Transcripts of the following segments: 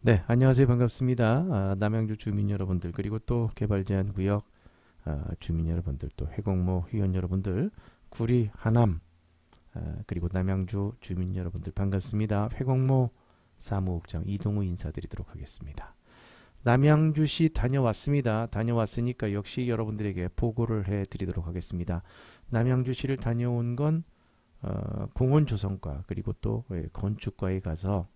네, 안녕하세요. 반갑습니다. 아, 남양주 주민 여러분들 그리고 또 개발 제한 구역 아, 주민 여러분들 또 해공모 회원 여러분들 구리 하남 아, 그리고 남양주 주민 여러분들 반갑습니다. 해공모 사무국장 이동우 인사드리도록 하겠습니다. 남양주시 다녀왔습니다. 다녀왔으니까 역시 여러분들에게 보고를 해드리도록 하겠습니다. 남양주시를 다녀온 건 어, 공원 조성과 그리고 또 예, 건축과에 가서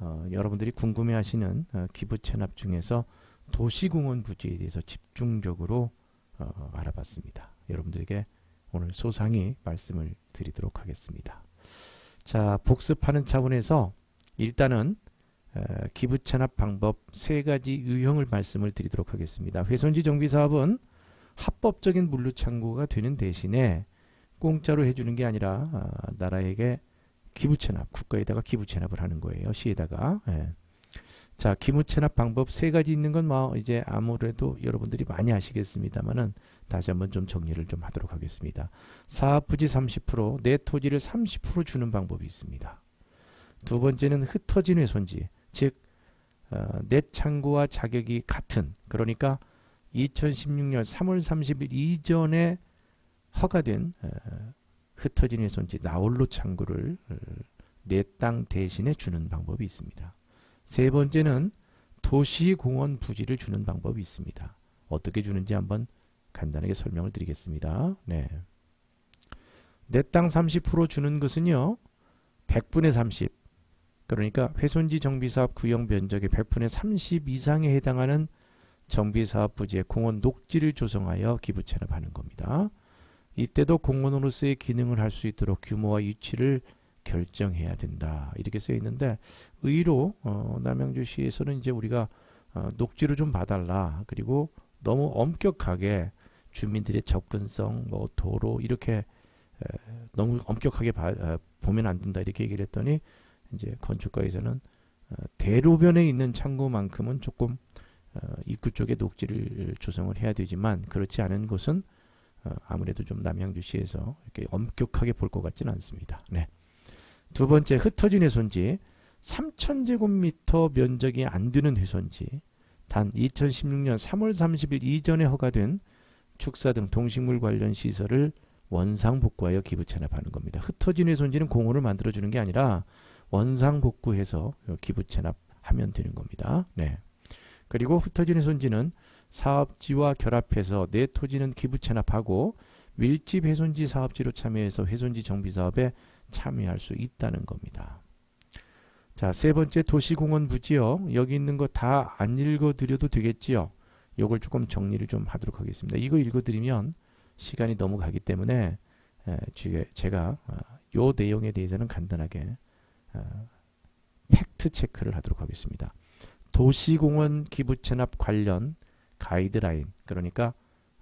어, 여러분들이 궁금해하시는 어, 기부 체납 중에서 도시공원 부지에 대해서 집중적으로 어, 알아봤습니다. 여러분들에게 오늘 소상히 말씀을 드리도록 하겠습니다. 자, 복습하는 차원에서 일단은 어, 기부 체납 방법 세 가지 유형을 말씀을 드리도록 하겠습니다. 훼손지 정비 사업은 합법적인 물류 창구가 되는 대신에 공짜로 해주는 게 아니라 아, 나라에게 기부 체납, 국가에다가 기부 체납을 하는 거예요. 시에다가. 예. 자, 기부 체납 방법 세 가지 있는 건 뭐 이제 아무래도 여러분들이 많이 아시겠습니다만은 다시 한번 좀 정리를 좀 하도록 하겠습니다. 사업 부지 30%, 내 토지를 30% 주는 방법이 있습니다. 두 번째는 흩어진 훼손지, 즉 어, 내 창구와 자격이 같은 그러니까 2016년 3월 30일 이전에 허가된 어, 흩어진 훼손지 나홀로 창구를 어, 내땅 대신에 주는 방법이 있습니다. 세 번째는 도시공원 부지를 주는 방법이 있습니다. 어떻게 주는지 한번 간단하게 설명을 드리겠습니다. 네. 내 땅 30% 주는 것은요. 100분의 30. 그러니까 훼손지 정비사업 구역 면적의 100분의 30 이상에 해당하는 정비사업 부지의 공원 녹지를 조성하여 기부 체납하는 겁니다. 이때도 공원으로서의 기능을 할 수 있도록 규모와 위치를 결정해야 된다. 이렇게 써 있는데 의로 어, 남양주시에서는 이제 우리가 어, 녹지를 좀 봐달라. 그리고 너무 엄격하게 주민들의 접근성 뭐 도로 이렇게 에, 너무 엄격하게 봐, 어, 보면 안 된다. 이렇게 얘기를 했더니 이제 건축가에서는 어, 대로변에 있는 창고만큼은 조금 어, 입구 쪽에 녹지를 조성을 해야 되지만 그렇지 않은 곳은 어, 아무래도 좀 남양주시에서 이렇게 엄격하게 볼 것 같지는 않습니다. 네. 두 번째 흩어진 훼손지 3,000제곱미터 면적이 안 되는 훼손지 단 2016년 3월 30일 이전에 허가된 축사 등 동식물 관련 시설을 원상 복구하여 기부 체납하는 겁니다. 흩어진 훼손지는 공원을 만들어 주는 게 아니라 원상 복구해서 기부 체납하면 되는 겁니다. 네. 그리고 흩어진 훼손지는 사업지와 결합해서 내 토지는 기부 체납하고 밀집 훼손지 사업지로 참여해서 훼손지 정비 사업에 참여할 수 있다는 겁니다. 자, 세 번째 도시공원 부지요. 여기 있는 거 다 안 읽어 드려도 되겠지요. 요걸 조금 정리를 좀 하도록 하겠습니다. 이거 읽어 드리면 시간이 너무 가기 때문에 제가 어, 요 내용에 대해서는 간단하게 어, 팩트 체크를 하도록 하겠습니다. 도시공원 기부 체납 관련 가이드라인 그러니까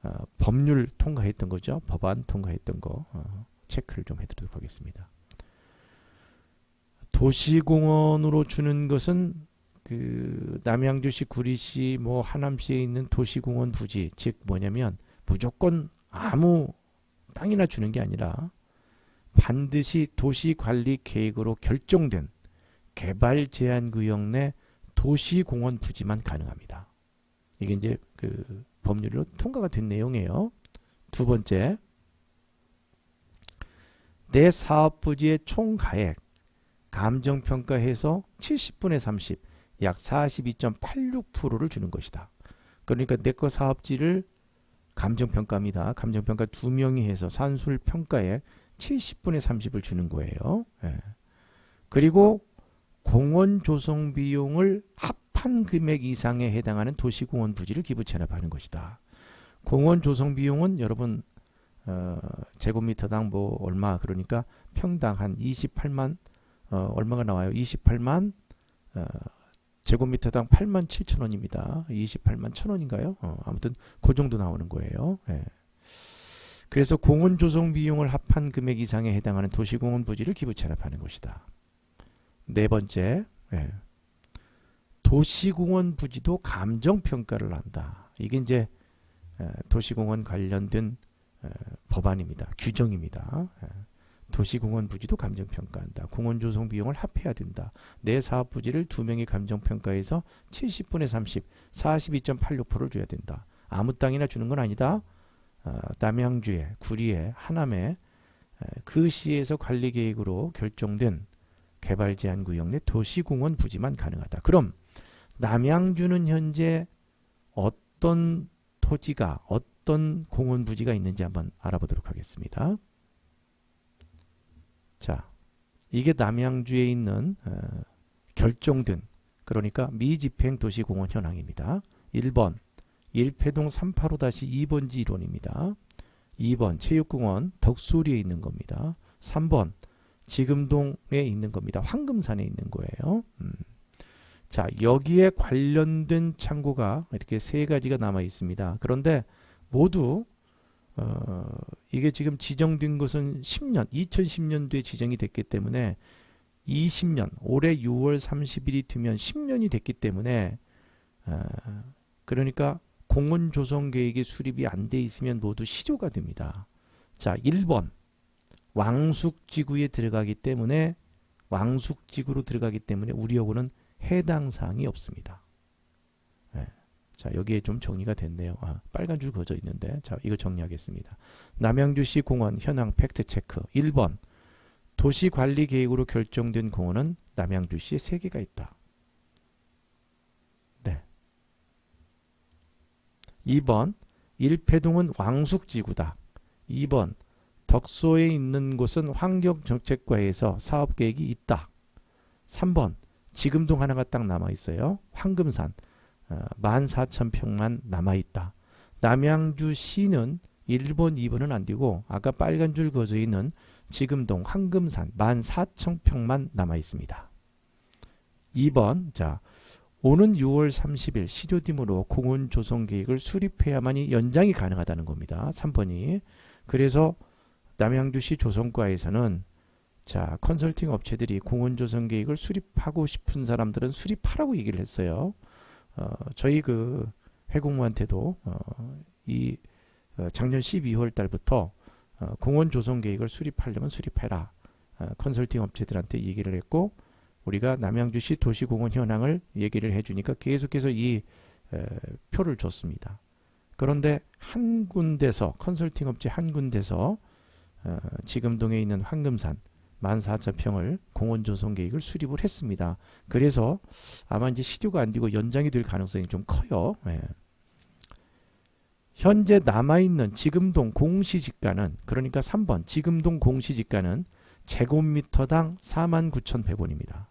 어, 법률 통과했던 거죠. 법안 통과했던 거 어, 체크를 좀 해드리도록 하겠습니다. 도시공원으로 주는 것은 그 남양주시, 구리시, 뭐 하남시에 있는 도시공원 부지 즉 뭐냐면 무조건 아무 땅이나 주는 게 아니라 반드시 도시관리 계획으로 결정된 개발 제한 구역 내 도시공원 부지만 가능합니다. 이게 이제 그 법률로 통과가 된 내용이에요. 두 번째, 내 사업 부지의 총 가액 감정 평가해서 70분의 30, 약 42.86%를 주는 것이다. 그러니까 내 거 사업지를 감정 평가입니다. 감정 평가 두 명이 해서 산술 평가에 70분의 30을 주는 거예요. 예. 그리고 공원 조성 비용을 합 한 금액 이상에 해당하는 도시공원 부지를 기부 체납하는 것이다. 공원 조성 비용은 여러분 어, 제곱미터당 뭐 얼마 그러니까 평당 한 28만 어, 얼마가 나와요? 28만 어, 제곱미터당 8만 7천 원입니다. 28만 천 원인가요? 어, 아무튼 그 정도 나오는 거예요. 예. 그래서 공원 조성 비용을 합한 금액 이상에 해당하는 도시공원 부지를 기부 체납하는 것이다. 네 번째, 예. 도시공원 부지도 감정 평가를 한다. 이게 이제 에, 도시공원 관련된 에, 법안입니다. 규정입니다. 에, 도시공원 부지도 감정평가한다. 공원 조성 비용을 합해야 된다. 내 사업 부지를 두 명이 감정평가해서 70분의 30, 42.86%를 줘야 된다. 아무 땅이나 주는 건 아니다. 어, 남양주에, 구리에, 하남에 에, 그 시에서 관리 계획으로 결정된 개발 제한 구역 내 도시공원 부지만 가능하다. 그럼 남양주는 현재 어떤 토지가 어떤 공원 부지가 있는지 한번 알아보도록 하겠습니다. 자, 이게 남양주에 있는 어, 결정된 그러니까 미집행 도시공원 현황입니다. 1번 일패동 385-2번지 1원입니다. 2번 체육공원 덕소리에 있는 겁니다. 3번 지금동에 있는 겁니다. 황금산에 있는 거예요. 음. 자 여기에 관련된 창고가 이렇게 세 가지가 남아 있습니다. 그런데 모두 어, 이게 지금 지정된 것은 10년, 2010년도에 지정이 됐기 때문에 20년, 올해 6월 30일이 되면 10년이 됐기 때문에 어, 그러니까 공원 조성 계획이 수립이 안 돼 있으면 모두 시조가 됩니다. 자, 1번 왕숙지구에 들어가기 때문에 왕숙지구로 들어가기 때문에 우리 요구는 해당 사항이 없습니다. 네. 자, 여기에 좀 정리가 됐네요. 아, 빨간 줄 그어져 있는데. 자, 이거 정리하겠습니다. 남양주시 공원 현황 팩트 체크. 1번. 도시 관리 계획으로 결정된 공원은 남양주시에 3개가 있다. 네. 2번. 일패동은 왕숙지구다. 2번. 덕소에 있는 곳은 환경정책과에서 사업계획이 있다. 3번. 지금동 하나가 딱 남아 있어요. 황금산 어, 14,000평만 남아 있다. 남양주시는 1번, 2번은 안 되고 아까 빨간 줄 그어져 있는 지금동 황금산 14,000평만 남아 있습니다. 2번 자 오는 6월 30일 시료팀으로 공원 조성 계획을 수립해야만이 연장이 가능하다는 겁니다. 3번이 그래서 남양주시 조성과에서는 자, 컨설팅 업체들이 공원 조성 계획을 수립하고 싶은 사람들은 수립하라고 얘기를 했어요. 어, 저희 그 해공무한테도 어, 이 어, 작년 12월 달부터 어, 공원 조성 계획을 수립하려면 수립해라. 어, 컨설팅 업체들한테 얘기를 했고 우리가 남양주시 도시공원 현황을 얘기를 해주니까 계속해서 이 에, 표를 줬습니다. 그런데 한 군데서 컨설팅 업체 한 군데서 어, 지금동에 있는 황금산 14,000평을 공원 조성 계획을 수립을 했습니다. 그래서 아마 이제 시료가 안 되고 연장이 될 가능성이 좀 커요. 예. 현재 남아있는 지금동 공시지가는 그러니까 3번 지금동 공시지가는 제곱미터당 49,100원입니다.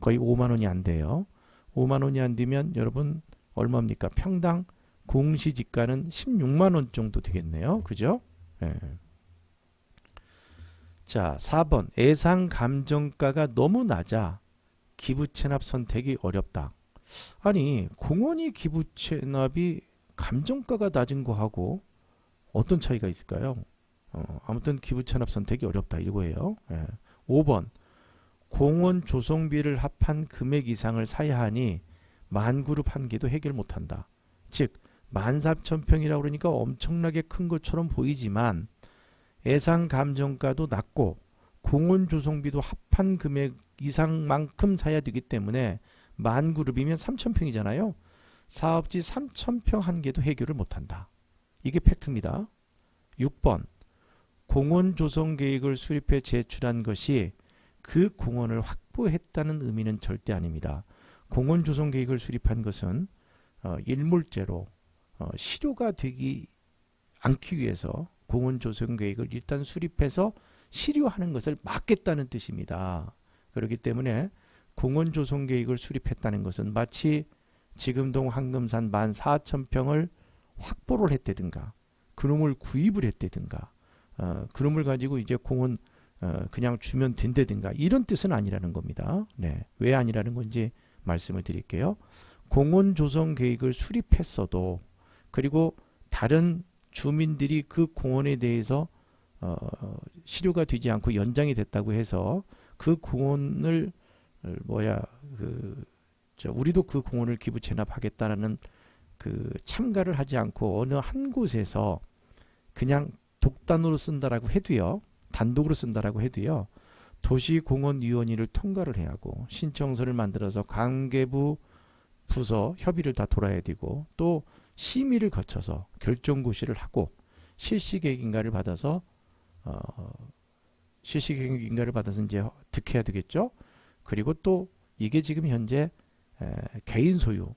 거의 5만 원이 안 돼요. 5만 원이 안 되면 여러분 얼마입니까? 평당 공시지가는 16만 원 정도 되겠네요. 그죠? 예. 자, 4번. 예상 감정가가 너무 낮아 기부 체납 선택이 어렵다. 아니, 공원이 기부 체납이 감정가가 낮은 거하고 어떤 차이가 있을까요? 어, 아무튼 기부 체납 선택이 어렵다 이거예요. 예. 5번. 공원 조성비를 합한 금액 이상을 사야 하니 만 그룹 한 개도 해결 못 한다. 즉, 14,000평이라고 그러니까 엄청나게 큰 것처럼 보이지만 예상 감정가도 낮고 공원 조성비도 합한 금액 이상만큼 사야 되기 때문에 만 그룹이면 3,000평이잖아요. 사업지 3,000평 한 개도 해결을 못한다. 이게 팩트입니다. 6번 공원 조성 계획을 수립해 제출한 것이 그 공원을 확보했다는 의미는 절대 아닙니다. 공원 조성 계획을 수립한 것은 어, 일물제로 어, 실효가 되기 않기 위해서 공원 조성 계획을 일단 수립해서 실효하는 것을 막겠다는 뜻입니다. 그렇기 때문에 공원 조성 계획을 수립했다는 것은 마치 지금동 황금산 14,000평을 확보를 했다든가 그놈을 구입을 했다든가 어, 그놈을 가지고 이제 공원 어, 그냥 주면 된다든가 이런 뜻은 아니라는 겁니다. 네. 왜 아니라는 건지 말씀을 드릴게요. 공원 조성 계획을 수립했어도 그리고 다른 주민들이 그 공원에 대해서 어, 실효가 되지 않고 연장이 됐다고 해서 그 공원을 뭐야 그저 우리도 그 공원을 기부 체납하겠다라는 그 참가를 하지 않고 어느 한 곳에서 그냥 독단으로 쓴다라고 해도요 단독으로 쓴다라고 해도요. 도시공원위원회를 통과를 해야 하고 신청서를 만들어서 관계부 부서 협의를 다 돌아야 되고 또 심의를 거쳐서 결정고시를 하고 실시계획인가를 받아서 어, 실시계획인가를 받아서 이제 득해야 되겠죠. 그리고 또 이게 지금 현재 에, 개인 소유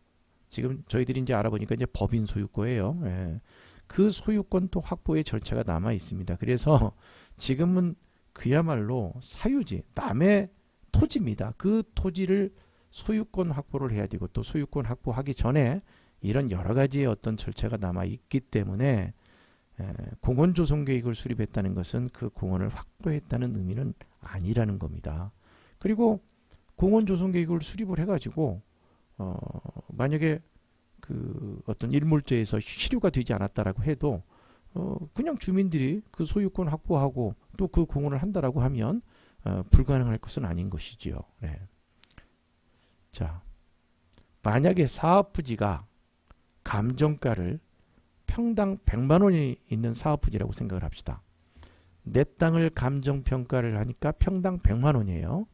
지금 저희들이 이제 알아보니까 이제 법인 소유권이에요. 예. 그 소유권 또 확보의 절차가 남아 있습니다. 그래서 지금은 그야말로 사유지 남의 토지입니다. 그 토지를 소유권 확보를 해야 되고 또 소유권 확보하기 전에 이런 여러 가지의 어떤 절차가 남아 있기 때문에 에, 공원 조성 계획을 수립했다는 것은 그 공원을 확보했다는 의미는 아니라는 겁니다. 그리고 공원 조성 계획을 수립을 해가지고 어, 만약에 그 어떤 일몰제에서 시료가 되지 않았다라고 해도 어, 그냥 주민들이 그 소유권 확보하고 또 그 공헌을 한다라고 하면 어, 불가능할 것은 아닌 것이지요. 네. 자, 만약에 사업 부지가 감정가를 평당 100만 원이 있는 사업 부지라고 생각을 합시다. 내 땅을 감정 평가를 하니까 평당 100만 원이에요.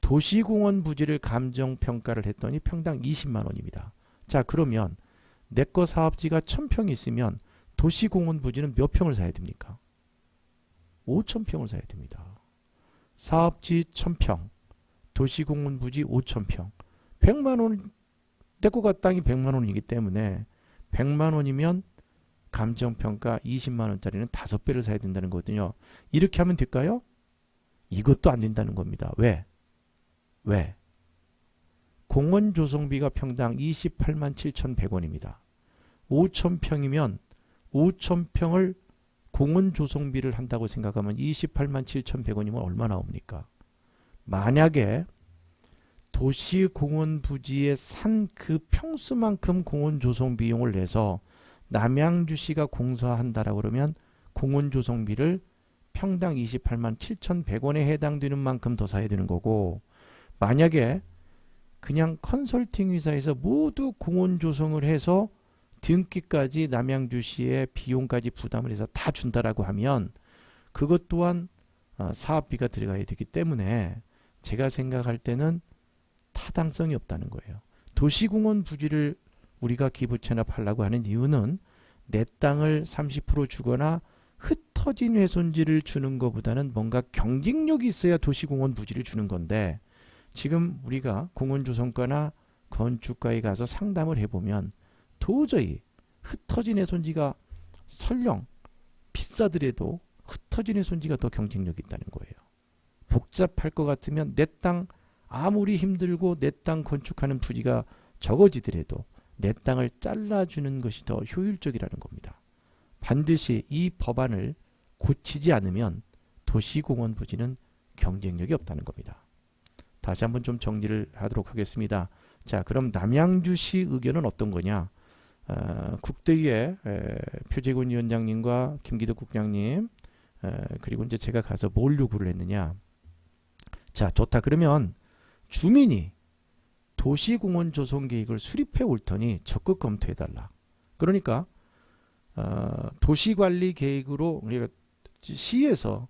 도시공원 부지를 감정 평가를 했더니 평당 20만 원입니다. 자, 그러면 내 거 사업지가 1000평 있으면 도시공원 부지는 몇 평을 사야 됩니까? 5천평을 사야 됩니다. 사업지 1000평, 도시공원 부지 5천평. 100만 원, 내 거가 땅이 100만 원이기 때문에 100만 원이면 감정평가 20만 원짜리는 5배를 사야 된다는 거거든요. 이렇게 하면 될까요? 이것도 안 된다는 겁니다. 왜? 왜? 공원 조성비가 평당 28만 7,100원입니다. 5,000평이면 5,000평을 공원 조성비를 한다고 생각하면 28만 7,100원이면 얼마 나옵니까? 만약에 도시 공원 부지에 산그 평수만큼 공원 조성 비용을 내서 남양주시가 공사한다라고 그러면 공원 조성비를 평당 28만 7,100원에 해당되는 만큼 더 사야 되는 거고 만약에 그냥 컨설팅 회사에서 모두 공원 조성을 해서 등기까지 남양주시의 비용까지 부담을 해서 다 준다라고 하면 그것 또한 어, 사업비가 들어가야 되기 때문에 제가 생각할 때는 타당성이 없다는 거예요. 도시공원 부지를 우리가 기부 체납하려고 하는 이유는 내 땅을 30% 주거나 흩어진 훼손지를 주는 것보다는 뭔가 경쟁력이 있어야 도시공원 부지를 주는 건데 지금 우리가 공원 조성과나 건축가에 가서 상담을 해보면 도저히 흩어진 훼손지가 설령 비싸더라도 흩어진 훼손지가 더 경쟁력이 있다는 거예요. 복잡할 것 같으면 내 땅 아무리 힘들고 내 땅 건축하는 부지가 적어지더라도 내 땅을 잘라주는 것이 더 효율적이라는 겁니다. 반드시 이 법안을 고치지 않으면 도시공원 부지는 경쟁력이 없다는 겁니다. 다시 한번 좀 정리를 하도록 하겠습니다. 자, 그럼 남양주시 의견은 어떤 거냐? 어, 국대위의 에, 표재군 위원장님과 김기덕 국장님 에, 그리고 이제 제가 가서 뭘 요구를 했느냐? 자, 좋다. 그러면 주민이 도시공원 조성 계획을 수립해 올 터니 적극 검토해 달라. 그러니까 어, 도시관리 계획으로 우리가 시에서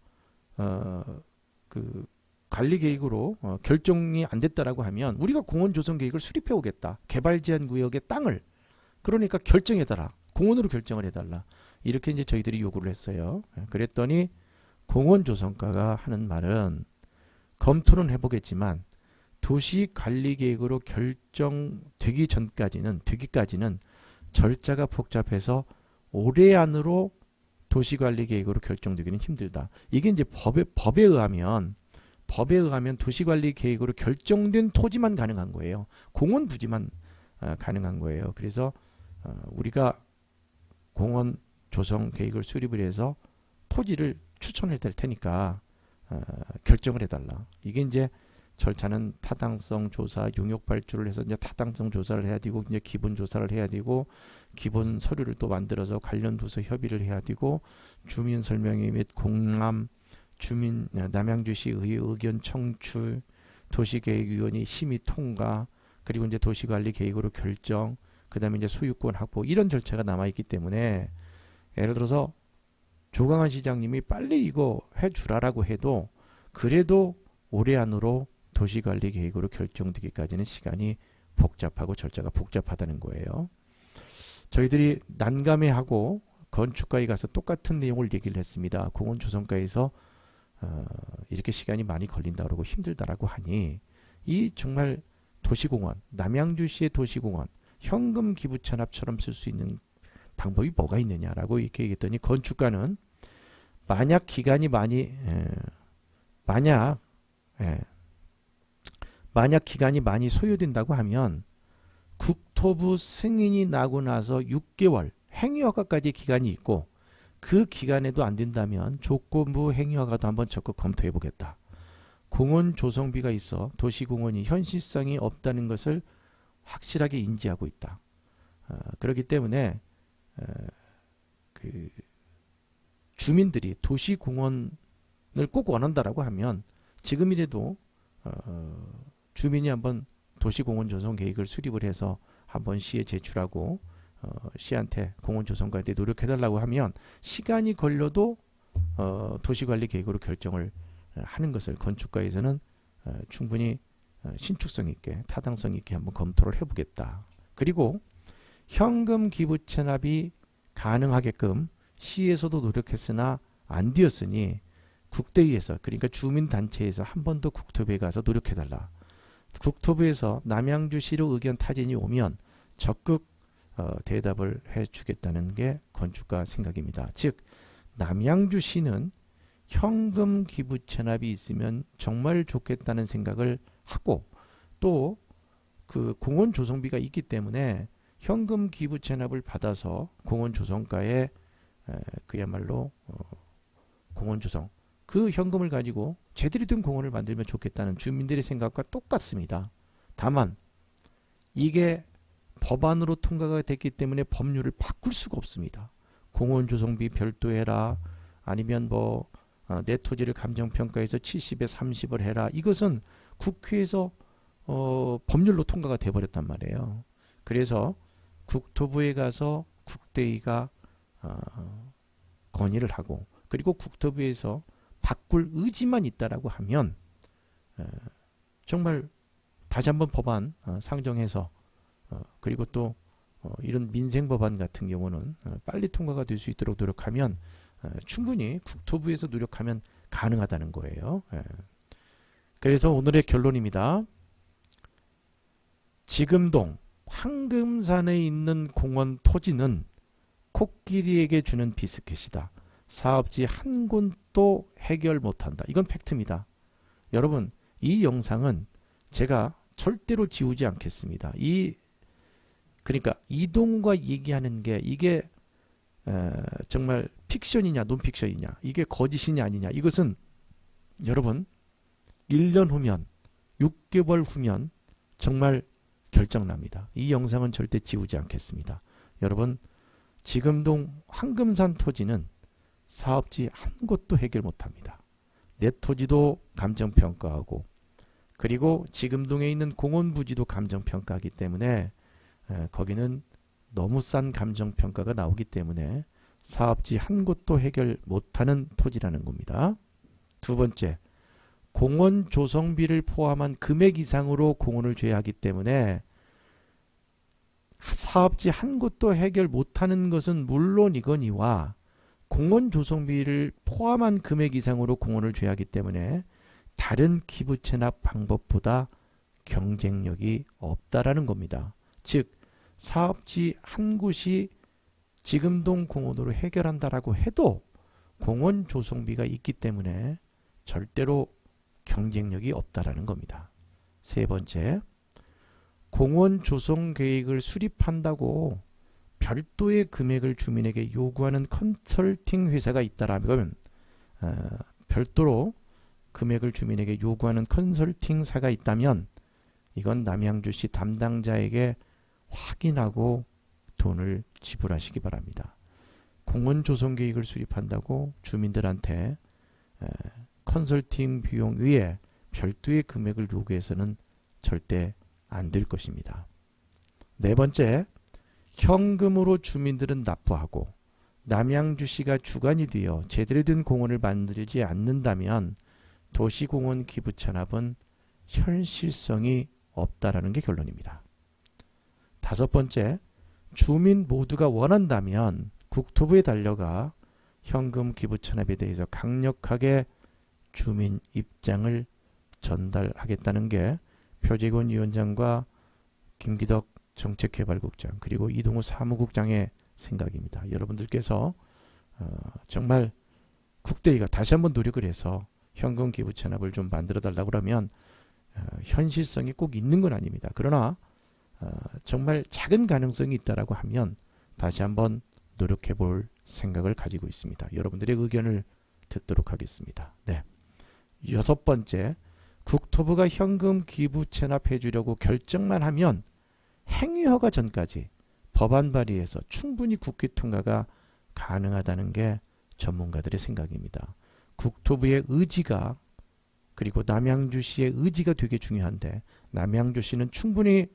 어, 그 관리 계획으로 어, 결정이 안 됐다라고 하면 우리가 공원 조성 계획을 수립해 오겠다. 개발 제한 구역의 땅을 그러니까 결정해 달라. 공원으로 결정을 해 달라. 이렇게 이제 저희들이 요구를 했어요. 예, 그랬더니 공원 조성과가 하는 말은 검토는 해보겠지만 도시 관리 계획으로 결정되기 전까지는 되기까지는 절차가 복잡해서 올해 안으로 도시 관리 계획으로 결정되기는 힘들다. 이게 이제 법에 법에 의하면 법에 의하면 도시 관리 계획으로 결정된 토지만 가능한 거예요. 공원 부지만 어, 가능한 거예요. 그래서 어, 우리가 공원 조성 계획을 수립을 해서 토지를 추천해 될 테니까 어, 결정을 해달라. 이게 이제 절차는 타당성 조사, 용역 발주를 해서 이제 타당성 조사를 해야 되고 이제 기본 조사를 해야 되고 기본 서류를 또 만들어서 관련 부서 협의를 해야 되고 주민 설명회 및 공람 주민 남양주시 의 의견 청출 도시계획위원회 심의 통과 그리고 이제 도시관리 계획으로 결정 그다음에 이제 소유권 확보 이런 절차가 남아 있기 때문에 예를 들어서 조강한 시장님이 빨리 이거 해주라라고 해도 그래도 올해 안으로 도시관리 계획으로 결정되기까지는 시간이 복잡하고 절차가 복잡하다는 거예요. 저희들이 난감해하고 건축가에 가서 똑같은 내용을 얘기를 했습니다. 공원 조성가에서 어, 이렇게 시간이 많이 걸린다 그러고 힘들다라고 하니 이 정말 도시공원 남양주시의 도시공원 현금 기부 찬합처럼 쓸 수 있는 방법이 뭐가 있느냐라고 이렇게 얘기했더니 건축가는 만약 기간이 많이 에, 만약 예, 만약 기간이 많이 소요된다고 하면 국토부 승인이 나고 나서 6개월 행위허가까지 기간이 있고 그 기간에도 안 된다면 조건부 행위허가도 한번 적극 검토해 보겠다. 공원 조성비가 있어 도시공원이 현실성이 없다는 것을 확실하게 인지하고 있다. 어, 그렇기 때문에 어, 그 주민들이 도시공원을 꼭 원한다라고 하면 지금이라도 어, 주민이 한번 도시공원 조성 계획을 수립을 해서 한번 시에 제출하고 어, 시한테 공원 대해 노력해달라고 하면 시간이 걸려도 어, 도시관리 계획으로 결정을 어, 하는 것을 건축가에서는 어, 충분히 어, 신축성 있게 타당성 있게 한번 검토를 해보겠다. 그리고 현금 기부 체납이 가능하게끔 시에서도 노력했으나 안 되었으니 국대위에서 그러니까 주민단체에서 한 번 더 국토부에 가서 노력해달라. 국토부에서 남양주시로 의견 타진이 오면 적극 어, 대답을 해주겠다는 게 건축가 생각입니다. 즉 남양주시는 현금 기부 체납이 있으면 정말 좋겠다는 생각을 하고 또 그 공원 조성비가 있기 때문에 현금 기부 체납을 받아서 공원 조성가에 에, 그야말로 어, 공원 조성 그 현금을 가지고 제대로 된 공원을 만들면 좋겠다는 주민들의 생각과 똑같습니다. 다만 이게 법안으로 통과가 됐기 때문에 법률을 바꿀 수가 없습니다. 공원 조성비 별도 해라 아니면 뭐 어, 내 토지를 감정 평가해서 70에 30을 해라 이것은 국회에서 어, 법률로 통과가 돼 버렸단 말이에요. 그래서 국토부에 가서 국대위가 어, 건의를 하고 그리고 국토부에서 바꿀 의지만 있다라고 하면 에, 정말 다시 한번 법안 어, 상정해서 어, 그리고 또 어, 이런 민생 법안 같은 경우는 어, 빨리 통과가 될 수 있도록 노력하면 어, 충분히 국토부에서 노력하면 가능하다는 거예요. 예. 그래서 오늘의 결론입니다. 지금동 황금산에 있는 공원 토지는 코끼리에게 주는 비스켓이다. 사업지 한 곳도 해결 못한다. 이건 팩트입니다. 여러분, 이 영상은 제가 절대로 지우지 않겠습니다. 이 그러니까 이동과 얘기하는 게 이게 에, 정말 픽션이냐 논픽션이냐 이게 거짓이냐 아니냐 이것은 여러분 1년 후면 6개월 후면 정말 결정납니다. 이 영상은 절대 지우지 않겠습니다. 여러분 지금동 황금산 토지는 사업지 한 곳도 해결 못합니다. 내 토지도 감정평가하고 그리고 지금동에 있는 공원 부지도 감정평가하기 때문에 에, 거기는 너무 싼 감정평가가 나오기 때문에 사업지 한 곳도 해결 못하는 토지라는 겁니다. 두 번째, 공원 조성비를 포함한 금액 이상으로 공원을 죄하기 때문에 사업지 한 곳도 해결 못하는 것은 물론이거니와 공원 조성비를 포함한 금액 이상으로 공원을 죄하기 때문에 다른 기부 체납 방법보다 경쟁력이 없다라는 겁니다. 즉 사업지 한 곳이 지금동 공원으로 해결한다라고 해도 공원 조성비가 있기 때문에 절대로 경쟁력이 없다라는 겁니다. 세 번째, 공원 조성 계획을 수립한다고 별도의 금액을 주민에게 요구하는 컨설팅 회사가 있다라면 어, 별도로 금액을 주민에게 요구하는 컨설팅사가 있다면 이건 남양주시 담당자에게 확인하고 돈을 지불하시기 바랍니다. 공원 조성 계획을 수립한다고 주민들한테 에, 컨설팅 비용 위에 별도의 금액을 요구해서는 절대 안 될 것입니다. 네 번째, 현금으로 주민들은 납부하고 남양주시가 주관이 되어 제대로 된 공원을 만들지 않는다면 도시공원 기부 찬합은 현실성이 없다라는 게 결론입니다. 다섯 번째, 주민 모두가 원한다면 국토부에 달려가 현금 기부 찬합에 대해서 강력하게 주민 입장을 전달하겠다는 게 표재권 위원장과 김기덕 정책개발국장 그리고 이동우 사무국장의 생각입니다. 여러분들께서 어, 정말 국대위가 다시 한번 노력을 해서 현금 기부 찬합을 좀 만들어 달라고 그러면 어, 현실성이 꼭 있는 건 아닙니다. 그러나 어, 정말 작은 가능성이 있다라고 하면 다시 한번 노력해 볼 생각을 가지고 있습니다. 여러분들의 의견을 듣도록 하겠습니다. 네. 여섯 번째, 국토부가 현금 기부 체납해 주려고 결정만 하면 행위허가 전까지 법안 발의해서 충분히 국회 통과가 가능하다는 게 전문가들의 생각입니다. 국토부의 의지가 그리고 남양주시의 의지가 되게 중요한데 남양주시는 충분히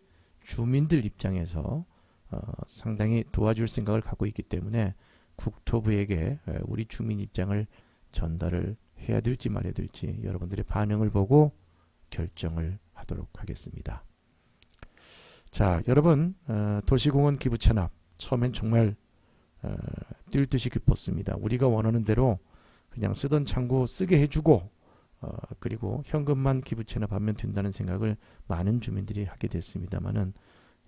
주민들 입장에서 어, 상당히 도와줄 생각을 갖고 있기 때문에 국토부에게 에, 우리 주민 입장을 전달을 해야 될지 말아야 될지 여러분들의 반응을 보고 결정을 하도록 하겠습니다. 자, 여러분 어, 도시공원 기부 찬합 처음엔 정말 어, 뛸 듯이 기뻤습니다. 우리가 원하는 대로 그냥 쓰던 창고 쓰게 해주고 어, 그리고 현금만 기부 체납하면 된다는 생각을 많은 주민들이 하게 됐습니다만은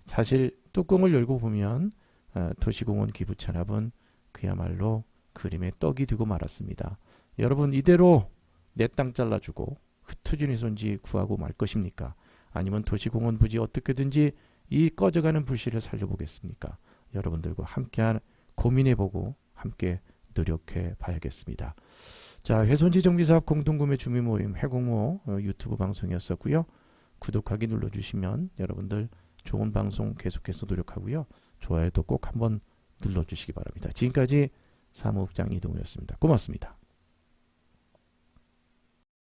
사실 뚜껑을 열고 보면 어, 도시공원 기부 체납은 그야말로 그림의 떡이 되고 말았습니다. 여러분 이대로 내 땅 잘라주고 흩어진 손지 구하고 말 것입니까? 아니면 도시공원 부지 어떻게든지 이 꺼져가는 불씨를 살려보겠습니까? 여러분들과 함께 고민해보고 함께 노력해 봐야겠습니다. 자, 회손지 정비사업 공동구매 주민 모임 해공모 어, 유튜브 방송이었었고요. 구독하기 눌러주시면 여러분들 좋은 방송 계속해서 노력하고요. 좋아요도 꼭 한번 눌러주시기 바랍니다. 지금까지 사무국장 이동우였습니다. 고맙습니다.